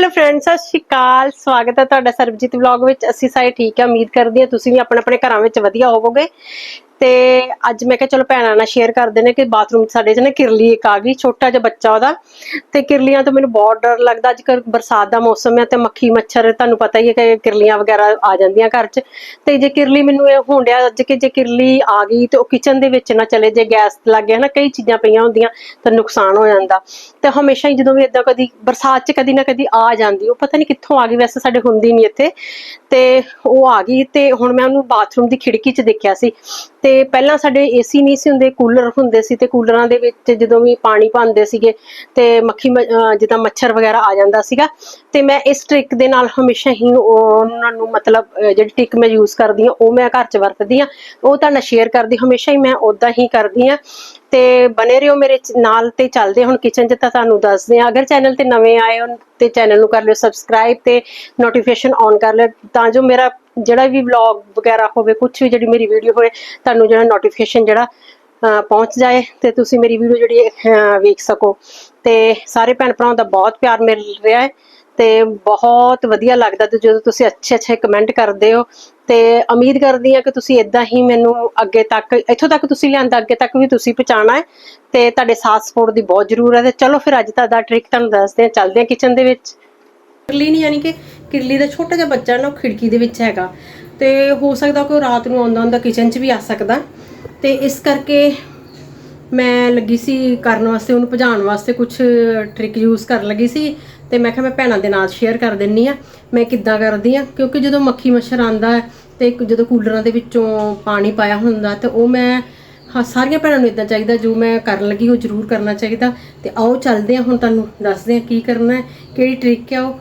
Hello friends, ਸਤਿ ਸ਼੍ਰੀ ਅਕਾਲ। ਸਵਾਗਤ ਹੈ ਤੁਹਾਡਾ ਸਰਬਜੀਤ ਵਲੌਗ ਵਿੱਚ। ਅਸੀਂ ਸਾਰੇ ਠੀਕ ਆ ਉਮੀਦ ਕਰਦੇ ਹਾਂ ਤੁਸੀਂ ਵੀ ਆਪਣੇ ਆਪਣੇ ਘਰਾਂ ਵਿੱਚ ਵਧੀਆ ਹੋਵੋਗੇ। ਤੇ ਅੱਜ ਮੈਂ ਕਿਹਾ ਚਲੋ ਭੈਣਾਂ ਨਾਲ ਸ਼ੇਅਰ ਕਰਦੇ ਨੇ ਕਿ ਬਾਥਰੂਮ ਸਾਡੇ 'ਚ ਨਾ ਕਿਰਲੀ ਇੱਕ ਆ ਗਈ, ਛੋਟਾ ਜਿਹਾ ਬੱਚਾ ਉਹਦਾ। ਤੇ ਕਿਰਲੀਆਂ ਤੋਂ ਮੈਨੂੰ ਬਹੁਤ ਡਰ ਲੱਗਦਾ, ਅੱਜ ਕੱਲ੍ਹ ਬਰਸਾਤ ਦਾ ਮੌਸਮ ਹੈ ਤੇ ਮੱਖੀ, ਮੱਛਰ ਤੁਹਾਨੂੰ ਪਤਾ ਹੀ ਹੈ ਕਿ ਕਿਰਲੀਆਂ ਵਗੈਰਾ ਆ ਜਾਂਦੀਆਂ ਘਰ 'ਚ। ਤੇ ਜੇ ਕਿਰਲੀ ਮੈਨੂੰ ਇਹ ਹੋਂਡਿਆ ਅੱਜ ਕਿ ਜੇ ਕਿਰਲੀ ਆ ਗਈ ਤੇ ਉਹ ਕਿਚਨ ਦੇ ਵਿੱਚ ਨਾ ਚਲੇ ਜੇ, ਗੈਸ ਲੱਗ ਗਿਆ ਨਾ, ਕਈ ਚੀਜ਼ਾਂ ਪਈਆਂ ਹੁੰਦੀਆਂ ਤਾਂ ਨੁਕਸਾਨ ਹੋ ਜਾਂਦਾ। ਤੇ ਹਮੇਸ਼ਾ ਹੀ ਜਦੋਂ ਵੀ ਇਦਾਂ ਕਦੀ ਬਰਸਾਤ 'ਚ ਕਦੀ ਨਾ ਕਦੀ ਆ ਜਾਂਦੀ, ਉਹ ਪਤਾ ਨਹੀਂ ਕਿੱਥੋਂ ਆ ਗਈ, ਵੈਸੇ ਸਾਡੇ ਹੁੰਦੀ ਨਹੀਂ ਇੱਥੇ। ਤੇ ਉਹ ਆ ਗਈ ਤੇ ਹੁਣ ਮੈਂ ਉਹਨੂੰ ਬਾਥਰੂਮ ਦੀ ਖਿੜਕੀ 'ਚ ਦੇਖਿਆ ਸੀ। ਤੇ ਪਹਿਲਾਂ ਸਾਡੇ ਏਸੀ ਨਹੀਂ ਸੀ ਹੁੰਦੇ ਕੂਲਰ ਹੁੰਦੇ ਸੀ ਤੇ ਕੂਲਰਾਂ ਦੇ ਵਿੱਚ ਜਦੋਂ ਵੀ ਪਾਣੀ ਪਾਉਂਦੇ ਸੀਗੇ ਤੇ ਮੱਖੀ ਜਿੱਦਾਂ ਮੱਛਰ ਵਗੈਰਾ ਆ ਜਾਂਦਾ ਸੀਗਾ ਤੇ ਮੈਂ ਇਸ ਟ੍ਰਿਕ ਦੇ ਨਾਲ ਹਮੇਸ਼ਾ ਹੀ ਉਹਨਾਂ ਨੂੰ ਮਤਲਬ ਜਿਹੜੀ ਟ੍ਰਿਕ ਮੈਂ ਯੂਜ਼ ਕਰਦੀ ਹਾਂ, ਉਹ ਮੈਂ ਘਰ 'ਚ ਵਰਤਦੀ ਹਾਂ, ਉਹ ਤਾਂ ਸ਼ੇਅਰ ਕਰਦੀ, ਹਮੇਸ਼ਾ ਹੀ ਮੈਂ ਉਦਾਂ ਹੀ ਕਰਦੀ ਆ ਤੇ ਬਨੇ ਰਹੋ ਮੇਰੇ ਨਾਲ ਤੇ ਚੱਲਦੇ ਹੁਣ ਕਿਚਨ 'ਚ ਤਾਂ ਤੁਹਾਨੂੰ ਦੱਸਦੇ ਆ ਅਗਰ ਚੈਨਲ ਤੇ ਨਵੇਂ ਆਏ ਹੋ ਤੇ ਚੈਨਲ ਨੂੰ ਕਰ ਲਿਓ ਸਬਸਕ੍ਰਾਈਬ ਤੇ ਨੋਟੀਫਿਕੇਸ਼ਨ ਔਨ ਕਰ ਲਿਓ ਤਾਂ ਜੋ ਮੇਰਾ ਜਿਹੜਾ ਵੀ ਵਲੌਗ ਵਗੈਰਾ ਹੋਵੇ ਕੁਝ ਵੀ ਜਿਹੜੀ ਮੇਰੀ ਵੀਡੀਓ ਹੋਵੇ, ਤੁਹਾਨੂੰ ਜਿਹੜਾ ਨੋਟੀਫਿਕੇਸ਼ਨ ਜਿਹੜਾ ਪਹੁੰਚ ਜਾਏ ਤੇ ਤੁਸੀਂ ਮੇਰੀ ਵੀਡੀਓ ਜਿਹੜੀ ਵੇਖ ਸਕੋ। ਤੇ ਸਾਰੇ ਭੈਣ ਭਰਾਵਾਂ ਦਾ ਬਹੁਤ ਪਿਆਰ ਮਿਲ ਰਿਹਾ ਹੈ ਤੇ ਬਹੁਤ ਵਧੀਆ ਲੱਗਦਾ ਤੇ ਜਦੋਂ ਤੁਸੀਂ ਅੱਛੇ ਅੱਛੇ ਕਮੈਂਟ ਕਰਦੇ ਹੋ ਤੇ ਉਮੀਦ ਕਰਦੀ ਆ ਕਿ ਤੁਸੀਂ ਇਦਾਂ ਹੀ ਮੈਨੂੰ ਅੱਗੇ ਤੱਕ, ਇੱਥੋਂ ਤੱਕ ਤੁਸੀਂ ਲਿਆਂਦਾ, ਅੱਗੇ ਤੱਕ ਵੀ ਤੁਸੀਂ ਪਹੁੰਚਾਉਣਾ ਹੈ ਤੇ ਤੁਹਾਡੇ ਸਾਥ ਸਪੋਰਟ ਦੀ ਬਹੁਤ ਜ਼ਰੂਰਤ ਹੈ। ਚਲੋ ਫਿਰ ਅੱਜ ਦਾ ਟ੍ਰਿਕ ਤੁਹਾਨੂੰ ਦੱਸਦੇ ਹਾਂ, ਚੱਲਦੇ ਆ ਕਿਚਨ ਦੇ ਵਿੱਚ। ਕਿਰਲੀ ਨਹੀਂ ਯਾਨੀ ਕਿ ਕਿਰਲੀ ਦਾ ਛੋਟਾ ਜਿਹਾ ਬੱਚਾ ਨਾ, ਉਹ ਖਿੜਕੀ ਦੇ ਵਿੱਚ ਹੈਗਾ। ਤੇ ਹੋ ਸਕਦਾ ਕਿ ਉਹ ਰਾਤ ਨੂੰ ਆਉਂਦਾ ਹੁੰਦਾ ਕਿਚਨ 'ਚ ਵੀ ਆ ਸਕਦਾ। ਤੇ ਇਸ ਕਰਕੇ ਮੈਂ ਲੱਗੀ ਸੀ ਕਰਨ ਵਾਸਤੇ, ਉਹਨੂੰ ਭਜਾਉਣ ਵਾਸਤੇ ਕੁਝ ਟ੍ਰਿਕ ਯੂਜ਼ ਕਰਨ ਲੱਗੀ ਸੀ। ਤੇ ਮੈਂ ਕਿਹਾ ਮੈਂ ਭੈਣਾਂ ਦੇ ਨਾਲ ਸ਼ੇਅਰ ਕਰ ਦਿੰਨੀ ਆ। ਮੈਂ ਕਿੱਦਾਂ ਕਰਦੀ ਆ? ਕਿਉਂਕਿ ਜਦੋਂ ਮੱਖੀ ਮੱਛਰ ਆਂਦਾ ਹੈ ਤੇ ਜਦੋਂ ਕੂਲਰਾਂ ਦੇ ਵਿੱਚੋਂ ਪਾਣੀ ਪਾਇਆ ਹੁੰਦਾ, ਤੇ ਉਹ ਮੈਂ, ਹਾਂ, ਸਾਰੀਆਂ ਭੈਣਾਂ ਨੂੰ ਇਦਾਂ ਚਾਹੀਦਾ, ਜੋ ਮੈਂ ਕਰਨ ਲੱਗੀ, ਉਹ ਜ਼ਰੂਰ ਕਰਨਾ ਚਾਹੀਦਾ। ਤੇ ਆਓ ਚੱਲਦੇ ਆ, ਹੁਣ ਤੁਹਾਨੂੰ ਦੱਸਦੇ ਆ ਕੀ ਕਰਨਾ ਹੈ, ਕਿਹੜੀ ਟ੍ਰਿਕ ਹੈ ਉਹ।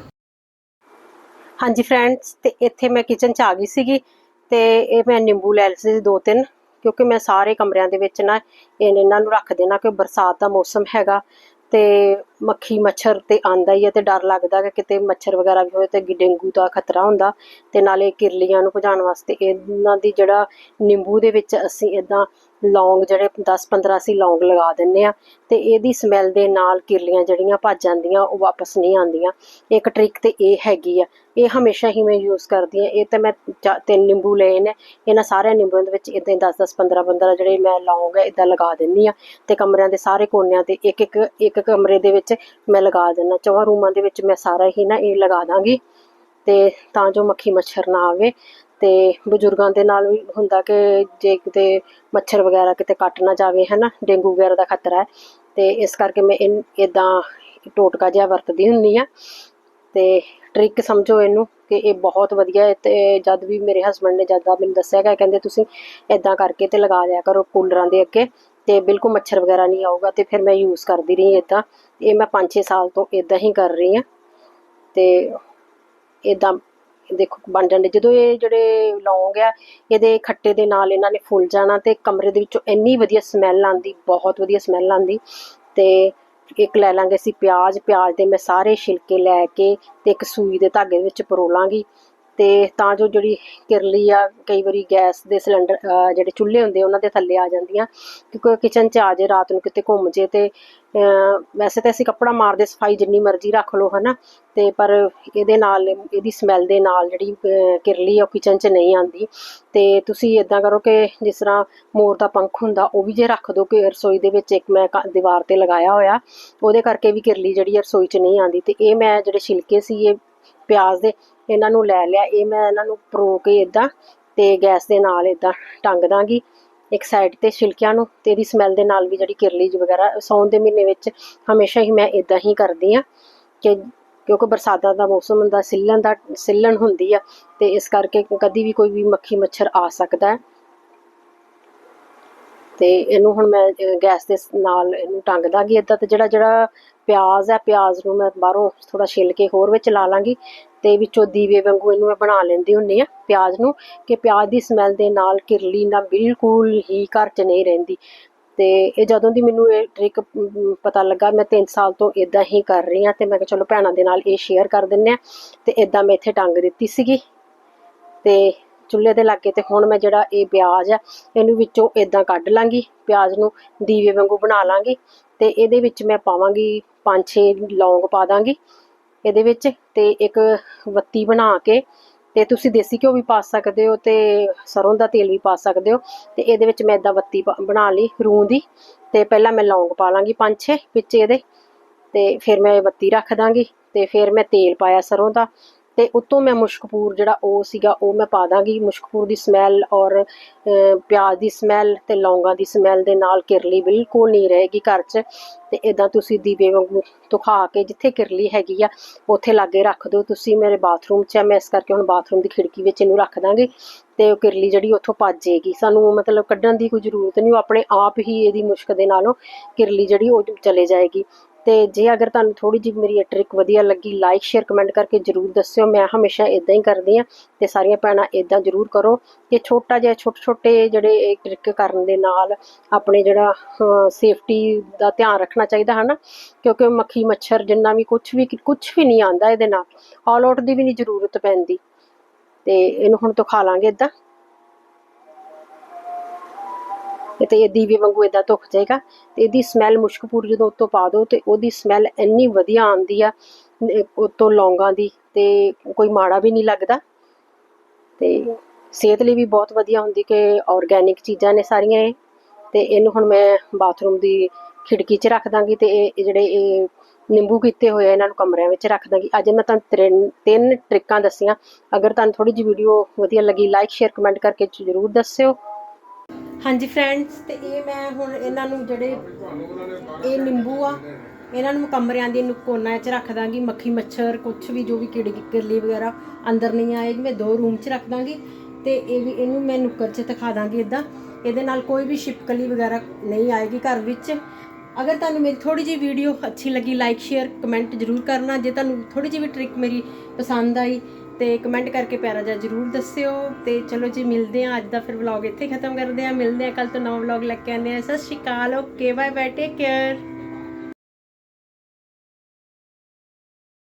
ਹਾਂਜੀ ਫਰੈਂਡਸ ਤੇ ਇੱਥੇ ਮੈਂ ਕਿਚਨ ਚ ਆ ਗਈ ਸੀਗੀ ਤੇ ਇਹ ਮੈਂ ਨਿੰਬੂ ਲੈ ਲਏ ਸੀ ਦੋ ਤਿੰਨ, ਕਿਉਂਕਿ ਮੈਂ ਸਾਰੇ ਕਮਰਿਆਂ ਦੇ ਵਿੱਚ ਨਾ ਇਹਨਾਂ ਨੂੰ ਰੱਖ ਦੇਣਾ ਕਿ ਬਰਸਾਤ ਦਾ ਮੌਸਮ ਹੈਗਾ ਤੇ ਮੱਖੀ, ਮੱਛਰ ਤੇ ਆਂਦਾ ਹੀ ਹੈ ਤੇ ਡਰ ਲੱਗਦਾ ਕਿ ਕਿਤੇ ਮੱਛਰ ਵਗੈਰਾ ਵੀ ਹੋਏ ਤੇ ਡੇਂਗੂ ਦਾ ਖਤਰਾ ਹੁੰਦਾ ਤੇ ਨਾਲੇ ਕਿਰਲੀਆਂ ਨੂੰ ਭਜਾਉਣ ਵਾਸਤੇ ਇਹਨਾਂ ਦੀ ਜਿਹੜਾ ਨਿੰਬੂ ਦੇ ਵਿੱਚ ਅਸੀਂ ਇਦਾਂ ਲੌਂਗ ਜਿਹੜੇ 10-15 ਅਸੀਂ ਲੌਂਗ ਲਗਾ ਦਿੰਨੇ ਆ ਤੇ ਇਹਦੀ ਸਮੈਲ ਦੇ ਨਾਲ ਕਿਰਲੀਆਂ ਜਿਹੜੀਆਂ ਭੱਜ ਜਾਂਦੀਆਂ, ਉਹ ਵਾਪਸ ਨਹੀਂ ਆਉਂਦੀਆਂ। ਇੱਕ ਟ੍ਰਿਕ ਤੇ ਇਹ ਹੈਗੀ ਆ। ਇਹ ਹਮੇਸ਼ਾ ਹੀ ਮੈਂ ਯੂਜ਼ ਕਰਦੀ ਆ ਇਹ ਤਾਂ ਮੈਂ ਤਿੰਨ ਨਿੰਬੂ ਲਏ ਨੇ। ਇਹਨਾਂ ਸਾਰਿਆਂ ਨਿੰਬੂਆਂ ਦੇ ਵਿੱਚ ਇਦਾਂ 10-10 15-15 ਜਿਹੜੇ ਮੈਂ ਲੌਂਗ ਹੈ ਇਦਾਂ ਲਗਾ ਦਿੰਨੀ ਆ ਤੇ ਕਮਰਿਆਂ ਦੇ ਸਾਰੇ ਕੋਨਿਆਂ ਤੇ ਇੱਕ ਇੱਕ ਇੱਕ ਕਮਰੇ ਦੇ ਵਿੱਚ ਮੈਂ ਲਗਾ ਦਿੰਨਾ ਚੌਹਾਂ ਰੂਮਾਂ ਦੇ ਵਿੱਚ ਮੈਂ ਸਾਰਾ ਹੀ ਨਾ ਇਹ ਲਗਾ ਦਾਂਗੀ। ਤੇ ਤਾਂ ਜੋ ਮੱਖੀ ਮੱਛਰ ਨਾ ਆਵੇ। ਤੇ ਬਜ਼ੁਰਗਾਂ ਦੇ ਨਾਲ ਵੀ ਹੁੰਦਾ ਕਿ ਜੇ ਕਿਤੇ ਮੱਛਰ ਵਗੈਰਾ ਕਿਤੇ ਕੱਟ ਨਾ ਜਾਵੇ ਹੈ ਨਾ ਡੇਂਗੂ ਵਗੈਰਾ ਦਾ ਖਤਰਾ ਹੈ। ਤੇ ਇਸ ਕਰਕੇ ਮੈਂ ਇਦਾਂ ਟੋਟਕਾ ਜਿਹਾ ਵਰਤਦੀ ਹੁੰਨੀ ਆ। ਤੇ ਟ੍ਰਿਕ ਸਮਝੋ ਇਹਨੂੰ ਕਿ ਇਹ ਬਹੁਤ ਵਧੀਆ ਹੈ ਤੇ ਜਦ ਵੀ ਮੇਰੇ ਹਸਬੰਡ ਨੇ ਜਦ ਦਾ ਮੈਨੂੰ ਦੱਸਿਆ ਗਿਆ ਕਹਿੰਦੇ ਤੁਸੀਂ ਇਦਾਂ ਕਰਕੇ ਤੇ ਲਗਾ ਲਿਆ ਕਰੋ ਕੂਲਰਾਂ ਦੇ ਅੱਗੇ ਤੇ ਬਿਲਕੁਲ ਮੱਛਰ ਵਗੈਰਾ ਨਹੀਂ ਆਊਗਾ ਤੇ ਫਿਰ ਮੈਂ ਯੂਜ਼ ਕਰਦੀ ਰਹੀ ਇਦਾਂ ਇਹ ਮੈਂ 5-6 ਸਾਲ ਤੋਂ ਇਦਾਂ ਹੀ ਕਰ ਰਹੀ ਹਾਂ ਤੇ ਇਦਾਂ ਦੇਖੋ ਬਣ ਜਾਂਦੇ। ਜਦੋਂ ਇਹ ਜਿਹੜੇ ਲੌਂਗ ਆ, ਇਹਦੇ ਖੱਟੇ ਦੇ ਨਾਲ ਇਹਨਾਂ ਨੇ ਫੁੱਲ ਜਾਣਾ ਤੇ ਕਮਰੇ ਦੇ ਵਿੱਚੋਂ ਇੰਨੀ ਵਧੀਆ ਸਮੈਲ ਆਂਦੀ ਬਹੁਤ ਵਧੀਆ ਸਮੈਲ ਆਂਦੀ ਤੇ ਇੱਕ ਲੈ ਲਾਂਗੇ ਅਸੀਂ ਪਿਆਜ਼ ਪਿਆਜ਼ ਦੇ ਮੈਂ ਸਾਰੇ ਛਿਲਕੇ ਲੈ ਕੇ ਤੇ ਇੱਕ ਸੂਈ ਦੇ ਧਾਗੇ ਵਿੱਚ ਪਰੋਲਾਂਗੀ। ਤੇ ਤਾਂ ਜੋ ਜਿਹੜੀ ਕਿਰਲੀ ਆ, ਕਈ ਵਾਰੀ ਗੈਸ ਦੇ ਸਿਲੰਡਰ ਜਿਹੜੇ ਚੁੱਲ੍ਹੇ ਹੁੰਦੇ ਉਹਨਾਂ ਦੇ ਥੱਲੇ ਆ ਜਾਂਦੀਆਂ। ਕਿਉਂਕਿ ਕਿਚਨ 'ਚ ਆ ਜੇ, ਰਾਤ ਨੂੰ ਕਿਤੇ ਘੁੰਮ ਜੇ ਤੇ ਵੈਸੇ ਤਾਂ ਅਸੀਂ ਕੱਪੜਾ ਮਾਰਦੇ, ਸਫ਼ਾਈ ਜਿੰਨੀ ਮਰਜ਼ੀ ਰੱਖ ਲਓ, ਹਨਾ। ਤੇ ਪਰ ਇਹਦੇ ਨਾਲ, ਇਹਦੀ ਸਮੈਲ ਦੇ ਨਾਲ ਜਿਹੜੀ ਕਿਰਲੀ ਆ, ਉਹ ਕਿਚਨ 'ਚ ਨਹੀਂ ਆਂਦੀ ਤੇ ਤੁਸੀਂ ਇਦਾਂ ਕਰੋ ਕਿ ਜਿਸ ਤਰ੍ਹਾਂ ਮੋਰ ਦਾ ਪੰਖ ਹੁੰਦਾ, ਉਹ ਵੀ ਜੇ ਰੱਖ ਦੋ ਕਿ ਰਸੋਈ ਦੇ ਵਿੱਚ ਇੱਕ ਮੈਂ ਕ- ਦੀਵਾਰ ਤੇ ਲਗਾਇਆ ਹੋਇਆ। ਉਹਦੇ ਕਰਕੇ ਵੀ ਕਿਰਲੀ ਜਿਹੜੀ ਆ ਰਸੋਈ 'ਚ ਨਹੀਂ ਆਂਦੀ ਤੇ ਇਹ ਮੈਂ ਜਿਹੜੇ ਛਿਲਕੇ ਸੀ, ਇਹ ਪਿਆਜ਼ ਦੇ, ਇਹਨਾਂ ਨੂੰ ਲੈ ਲਿਆ। ਇਹ ਮੈਂ ਇਹਨਾਂ ਨੂੰ ਪਰੋ ਕੇ ਇਦਾਂ ਤੇ ਗੈਸ ਦੇ ਨਾਲ ਇਦਾਂ ਟੰਗ ਦਾਂਗੀ। ਇੱਕ ਸਾਈਡ ਤੇ ਛਿਲਕਿਆਂ ਨੂੰ ਤੇ ਇਹਦੀ ਸਮੈਲ ਦੇ ਨਾਲ ਵੀ ਜਿਹੜੀ ਕਿਰਲੀ ਵਗੈਰਾ ਸੌਣ ਦੇ ਮਹੀਨੇ ਵਿੱਚ ਹਮੇਸ਼ਾ ਹੀ ਮੈਂ ਇਦਾਂ ਹੀ ਕਰਦੀ ਆ ਕਿ ਕਿਉਂਕਿ ਬਰਸਾਤਾਂ ਦਾ ਮੌਸਮ ਹੁੰਦਾ, ਸਿੱਲਣ ਦਾ, ਸਿੱਲਣ ਹੁੰਦੀ ਆ ਤੇ ਇਸ ਕਰਕੇ ਕਦੀ ਵੀ ਕੋਈ ਵੀ ਮੱਖੀ ਮੱਛਰ ਆ ਸਕਦਾ ਹੈ। ਤੇ ਇਹਨੂੰ ਹੁਣ ਮੈਂ ਗੈਸ ਦੇ ਨਾਲ ਇਹਨੂੰ ਟੰਗ ਦਾਂਗੀ ਇਦਾਂ ਤੇ ਜਿਹੜਾ ਜਿਹੜਾ ਪਿਆਜ਼ ਹੈ, ਪਿਆਜ਼ ਨੂੰ ਮੈਂ ਬਾਹਰੋਂ ਥੋੜਾ ਛਿੱਲ ਕੇ ਹੋਰ ਵਿੱਚ ਲਾ ਲਾਂਗੀ ਤੇ ਵਿੱਚੋਂ ਦੀਵੇ ਵਾਂਗੂ ਇਹਨੂੰ ਮੈਂ ਬਣਾ ਲੈਂਦੀ ਹੁੰਨੀ ਆ ਪਿਆਜ਼ ਨੂੰ ਕਿ ਪਿਆਜ਼ ਦੀ ਸਮੈਲ ਦੇ ਨਾਲ ਕਿਰਲੀ ਨਾ ਬਿਲਕੁਲ ਹੀ ਘਰ 'ਚ ਨਹੀਂ ਰਹਿੰਦੀ। ਤੇ ਇਹ ਜਦੋਂ ਦੀ ਮੈਨੂੰ ਇਹ ਟ੍ਰਿਕ ਪਤਾ ਲੱਗਾ ਮੈਂ 3 ਸਾਲ ਤੋਂ ਇਦਾਂ ਹੀ ਕਰ ਰਹੀ ਹਾਂ ਤੇ ਮੈਂ ਕਿਹਾ ਚਲੋ ਭੈਣਾਂ ਦੇ ਨਾਲ ਇਹ ਸ਼ੇਅਰ ਕਰ ਦਿੰਨੇ ਆ ਤੇ ਇਦਾਂ ਮੈਂ ਇੱਥੇ ਟੰਗ ਦਿੱਤੀ ਸੀਗੀ। ਤੇ ਚੁੱਲ੍ਹੇ ਦੇ ਲਾਗੇ ਤੇ ਹੁਣ ਮੈਂ ਜਿਹੜਾ ਇਹ ਪਿਆਜ਼ ਆ, ਇਹਨੂੰ ਵਿੱਚੋਂ ਇਦਾਂ ਕੱਢ ਲਾਂਗੀ, ਪਿਆਜ਼ ਨੂੰ ਦੀਵੇ ਵਾਂਗੂ ਬਣਾ ਲਾਂਗੀ ਤੇ ਇਹਦੇ ਵਿੱਚ ਮੈਂ ਪਾਵਾਂਗੀ 5-6 ਲੌਂਗ ਪਾ ਦਾਂਗੀ ਇਹਦੇ ਵਿੱਚ ਤੇ ਇੱਕ ਬੱਤੀ ਬਣਾ ਕੇ ਤੇ ਤੁਸੀਂ ਦੇਸੀ ਘਿਓ ਵੀ ਪਾ ਸਕਦੇ ਹੋ ਤੇ ਸਰੋਂ ਦਾ ਤੇਲ ਵੀ ਪਾ ਸਕਦੇ ਹੋ ਤੇ ਇਹਦੇ ਵਿੱਚ ਮੈਂ ਇਦਾਂ ਬੱਤੀ ਬਣਾ ਲਈ ਰੂੰ ਦੀ ਤੇ ਪਹਿਲਾਂ ਮੈਂ ਲੌਂਗ ਪਾ ਲਾਂਗੀ ਪੰਜ ਛੇ ਵਿੱਚ ਇਹਦੇ ਤੇ ਫਿਰ ਮੈਂ ਬੱਤੀ ਰੱਖ ਦਾਂਗੀ ਤੇ ਫਿਰ ਮੈਂ ਤੇਲ ਪਾਇਆ ਸਰੋਂ ਦਾ ਤੇ ਉਤੋਂ ਮੈਂ ਮੁਸ਼ਕਪੂਰ ਜਿਹੜਾ ਉਹ ਸੀਗਾ, ਉਹ ਮੈਂ ਪਾ ਦਾਂਗੀ। ਮੁਸ਼ਕਪੂਰ ਦੀ ਸਮੈਲ ਔਰ ਪਿਆਜ਼ ਦੀ ਸਮੈਲ ਤੇ ਲੌਂਗਾਂ ਦੀ ਸਮੈਲ ਦੇ ਨਾਲ ਕਿਰਲੀ ਬਿਲਕੁਲ ਨਹੀਂ ਰਹੇਗੀ ਘਰ 'ਚ। ਤੇ ਇਦਾਂ ਤੁਸੀਂ ਦੀਵੇ ਵਾਂਗੂ ਤੁਖਾ ਕੇ ਜਿੱਥੇ ਕਿਰਲੀ ਹੈਗੀ ਆ, ਉੱਥੇ ਲਾਗੇ ਰੱਖ ਦਿਓ। ਤੁਸੀਂ ਮੇਰੇ ਬਾਥਰੂਮ 'ਚ ਆ, ਮੈਂ ਇਸ ਕਰਕੇ ਹੁਣ ਬਾਥਰੂਮ ਦੀ ਖਿੜਕੀ ਵਿੱਚ ਇਹਨੂੰ ਰੱਖ ਦਾਂਗੀ ਤੇ ਉਹ ਕਿਰਲੀ ਜਿਹੜੀ ਉੱਥੋਂ ਭੱਜ ਜਾਏਗੀ ਸਾਨੂੰ ਮਤਲਬ ਕੱਢਣ ਦੀ ਕੋਈ ਜ਼ਰੂਰਤ ਨਹੀਂ, ਉਹ ਆਪਣੇ ਆਪ ਹੀ ਇਹਦੀ ਮੁਸ਼ਕ ਦੇ ਨਾਲੋਂ ਕਿਰਲੀ ਜਿਹੜੀ ਉਹ ਚਲੇ ਜਾਏਗੀ। ਤੇ ਜੇ ਅਗਰ ਤੁਹਾਨੂੰ ਥੋੜੀ ਜਿਹੀ ਮੇਰੀ ਇਹ ਟ੍ਰਿਕ ਵਧੀਆ ਲੱਗੀ ਲਾਈਕ ਸ਼ੇਅਰ ਕਮੈਂਟ ਕਰਕੇ ਜਰੂਰ ਦੱਸਿਓ। ਮੈਂ ਹਮੇਸ਼ਾ ਇਦਾਂ ਹੀ ਕਰਦੀ ਆ ਤੇ ਸਾਰੀਆਂ ਭੈਣਾਂ ਇਦਾਂ ਜਰੂਰ ਕਰੋ ਕਿ ਛੋਟਾ ਜਿਹਾ ਛੋਟੇ ਛੋਟੇ ਜਿਹੜੇ ਇਹ ਟ੍ਰਿਕ ਕਰਨ ਦੇ ਨਾਲ ਆਪਣੇ ਜਿਹੜਾ ਸੇਫਟੀ ਦਾ ਧਿਆਨ ਰੱਖਣਾ ਚਾਹੀਦਾ ਹੈ ਨਾ ਕਿਉਂਕਿ ਮੱਖੀ, ਮੱਛਰ ਜਿੰਨਾ ਵੀ ਕੁਝ ਵੀ ਕੁਝ ਵੀ ਨਹੀਂ ਆਂਦਾ ਇਹਦੇ ਨਾਲ। ਆਲ ਆਊਟ ਦੀ ਵੀ ਨਹੀਂ ਜ਼ਰੂਰਤ ਪੈਂਦੀ। ਤੇ ਇਹਨੂੰ ਹੁਣ ਤੋਂ ਖਾ ਲਾਂਗੇ ਇਦਾਂ ਤੇ ਇਹ ਦੀਵੇ ਵਾਂਗੂ ਇਦਾਂ ਧੁੱਖ ਜਾਏਗਾ। ਤੇ ਇਹਦੀ ਸਮੈਲ ਮੁਸ਼ਕਪੂਰ ਜਦੋਂ ਉੱਤੋਂ ਪਾ ਦੋ ਤੇ ਉਹਦੀ ਸਮੈਲ ਇੰਨੀ ਵਧੀਆ ਆਉਂਦੀ ਆ ਉੱਤੋਂ ਲੌਂਗਾਂ ਦੀ ਤੇ ਕੋਈ ਮਾੜਾ ਵੀ ਨਹੀਂ ਲੱਗਦਾ। ਤੇ ਸਿਹਤ ਲਈ ਵੀ ਬਹੁਤ ਵਧੀਆ ਹੁੰਦੀ ਕਿ ਆਰਗੈਨਿਕ ਚੀਜ਼ਾਂ ਨੇ ਸਾਰੀਆਂ ਇਹ। ਤੇ ਇਹਨੂੰ ਹੁਣ ਮੈਂ ਬਾਥਰੂਮ ਦੀ ਖਿੜਕੀ 'ਚ ਰੱਖ ਦਾਂਗੀ ਤੇ ਇਹ ਇਹ ਜਿਹੜੇ ਇਹ ਨਿੰਬੂ ਕੀਤੇ ਹੋਏ ਇਹਨਾਂ ਨੂੰ ਕਮਰਿਆਂ ਵਿੱਚ ਰੱਖ ਦਾਂਗੀ। ਅੱਜ ਮੈਂ ਤੁਹਾਨੂੰ ਤਿੰਨ ਤਿੰਨ ਟ੍ਰਿਕਾਂ ਦੱਸੀਆਂ। ਅਗਰ ਤੁਹਾਨੂੰ ਥੋੜੀ ਜਿਹੀ ਵੀਡੀਓ ਵਧੀਆ ਲੱਗੀ ਲਾਈਕ ਸ਼ੇਅਰ ਕਮੈਂਟ ਕਰਕੇ ਜ਼ਰੂਰ ਦੱਸਿਓ। ਹਾਂਜੀ ਫਰੈਂਡਸ ਤੇ ਇਹ ਮੈਂ ਹੁਣ ਇਹਨਾਂ ਨੂੰ ਜਿਹੜੇ ਇਹ ਨਿੰਬੂ ਆ, ਇਹਨਾਂ ਨੂੰ ਕਮਰਿਆਂ ਦੀ ਕੋਨਾ 'ਚ ਰੱਖ ਦਾਂਗੀ, ਮੱਖੀ ਮੱਛਰ, ਕੁਛ ਵੀ, ਜੋ ਵੀ ਕੀੜੀ ਕਿਰਲੀ ਵਗੈਰਾ ਅੰਦਰ ਨਹੀਂ ਆਏਗੀ ਮੈਂ ਦੋ ਰੂਮ 'ਚ ਰੱਖ ਦਾਂਗੀ ਤੇ ਇਹ ਵੀ ਇਹਨੂੰ ਮੈਂ ਨੁੱਕਰ 'ਚ ਦਿਖਾ ਦਾਂਗੀ ਇਦਾਂ ਇਹਦੇ ਨਾਲ ਕੋਈ ਵੀ ਛਿਪਕਲੀ ਵਗੈਰਾ ਨਹੀਂ ਆਏਗੀ ਘਰ ਵਿੱਚ। ਅਗਰ ਤੁਹਾਨੂੰ ਮੇਰੀ ਥੋੜੀ ਜਿਹੀ ਵੀਡੀਓ ਅੱਛੀ ਲੱਗੀ ਲਾਈਕ ਸ਼ੇਅਰ ਕਮੈਂਟ ਜਰੂਰ ਕਰਨਾ। ਜੇ ਤੁਹਾਨੂੰ ਥੋੜੀ ਜਿਹੀ ਵੀ ਟ੍ਰਿਕ ਮੇਰੀ ਪਸੰਦ ਆਈ ਤੇ ਕਮੈਂਟ ਕਰਕੇ ਪਿਆਰਾ ਜਿਹਾ ਜਰੂਰ ਦੱਸਿਓ ਤੇ ਚਲੋ ਜੀ, ਮਿਲਦੇ ਆ ਅੱਜ ਦਾ ਫਿਰ ਵਲੌਗ ਇੱਥੇ ਖਤਮ ਕਰਦੇ ਆ ਮਿਲਦੇ ਆ ਕੱਲ ਤੋਂ ਨਵਾਂ ਵਲੌਗ ਲੈ ਕੇ ਆਉਂਦੇ ਆ ਸਤਿ ਸ਼੍ਰੀ ਅਕਾਲ okay bye bye take care